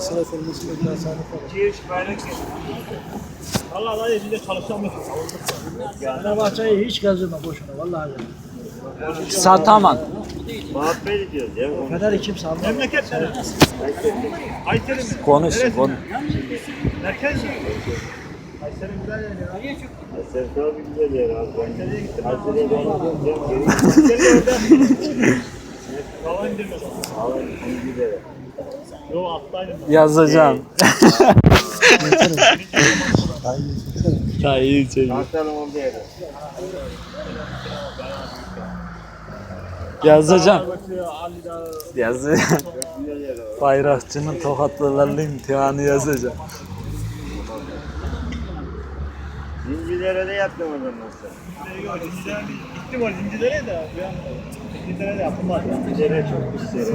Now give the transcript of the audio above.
Sıra filmisi biraz sahne Allah Allah elinde çalışamıyor. Fenerbahçe'yi hiç kazıma boşuna vallahi. Sataman. Muhabbet ediyoruz ya. Fener'i kim salmıyor? Memleket neresi? Kayseri mi? Konuş. Konuş. Merkez mi? Kayseri güzel yer ya. Sen tabii güzel yer abi. Kayseri'ye gittim. Kayseri'ye döneceğim. Geri Kayseri orada. Hava indirmez. Hava gidelim. Yo atlaydım. Yazacağım. Yere. Yazacağım. Yazacağım. Bayrakçının tokatlılarla imtihanı yazacağım. Zincirlere de yaptım o zaman sen. Zincirlere gittim o zincirlere de. bir Zincirlere de yapılmaz. Zincirlere çok. Güzel.